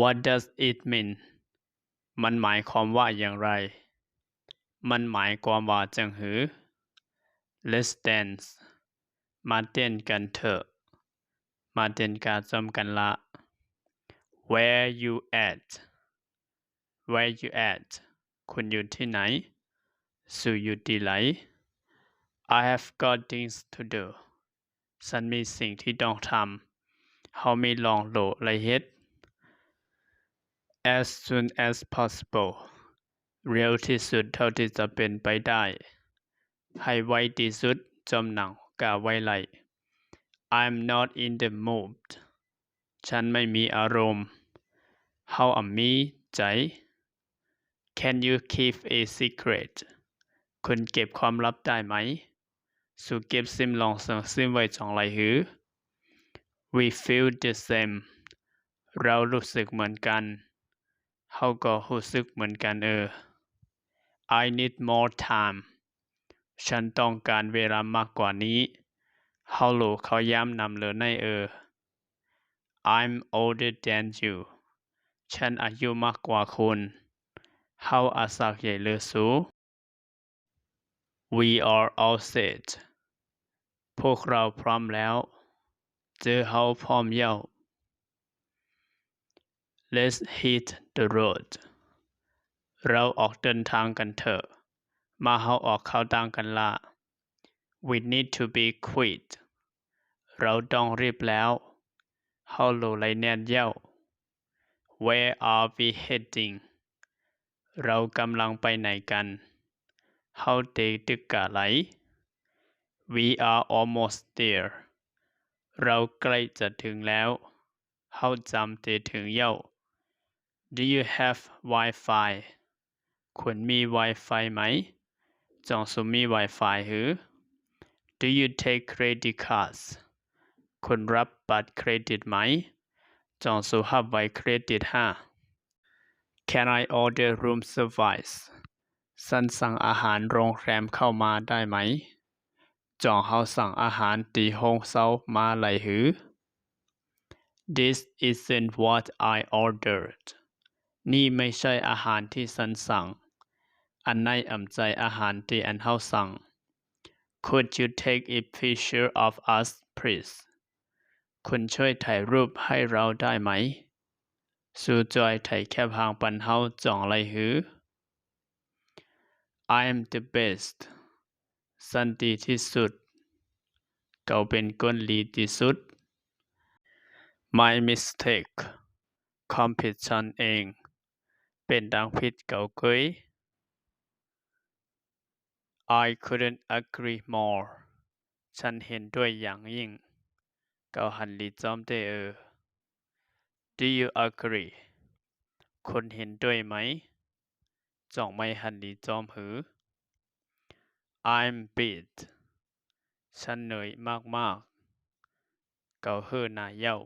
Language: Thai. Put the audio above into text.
What does it mean มันหมายความว่าอย่างไร มันหมายความว่าจังหือ Let's dance มาเต้นกันเถอะ มาเต้นการจมกันละ Where you at Where you at คุณอยู่ที่ไหนสู่อยู่ที่ไหน I have got things to do ฉันมีสิ่งที่ต้องทำ เขามีลองโหลและเฮ็ด as soon as possible เร็วที่สุดเท่าที่จะเป็นไปได้ ให้ไวที่สุดจำหนังกาไว้ไหล I'm not in the mood ฉันไม่มีอารมณ์ How อะมีใจ Can you keep a secret คุณเก็บความลับได้ไหมสู่เก็บซิมลองสังซิมไว้จองไรหือ We feel the same เรารู้สึกเหมือนกัน เขาก็รู้สึกเหมือนกันเออ I need more time ฉันต้องการเวลามากกว่านี้เขาโหลเขาย้ำนำเลยในเออ I'm older than you ฉันอายุมากกว่าคุณเขาอาศักใหญ่เลยสู We are all set พวกเราพร้อมแล้ว เจอเขาพร้อมเย้า Let's hit the road เราออกเดินทางกันเถอะ มาเขาออกเข้าดังกันละ We need to be quick เราต้องรีบแล้วเขาโลไลแนนเย้า Where are we heading เรากำลังไปไหนกันเขาเตตึกกะไหล We are almost there เราใกล้จะถึงแล้วเขาจำเตถึงเย้า Do you have Wi-Fi คุณมี Wi-Fi ไหมจองสุมี Wi-Fi หรือ Do you take credit cards คุณรับบัตรเครดิตไหมจองสุหับไว้เครดิตห้า Can I order room service สันสั่งอาหารโรงแรมเข้ามาได้ไหม จองเขาสั่งอาหารตีห้องเซามาไหลหือ This isn't what I ordered นี่ไม่ใช่อาหารที่ฉันสั่ง อันในอ่ำใจอาหารที่อันเฮาสั่ง Could you take a picture of us please คุณช่วยถ่ายรูปให้เราได้ไหม สู่จอยถ่ายแคบหางปันเฮาจ่องไรหือ I am the best สันติที่สุดเขาเป็นคนดีที่สุด My mistake ความผิดฉันเอง เป็นดังผิดเก่าเคย I couldn't agree more ฉันเห็นด้วยอย่างยิ่ง เกาหันลีจอมเตเออ Do you agree คุณเห็นด้วยไหมจ่องไม่หันลีจอมหือ I'm beat ฉันเหนื่อยมากๆ เกาเฮือหนาเย้า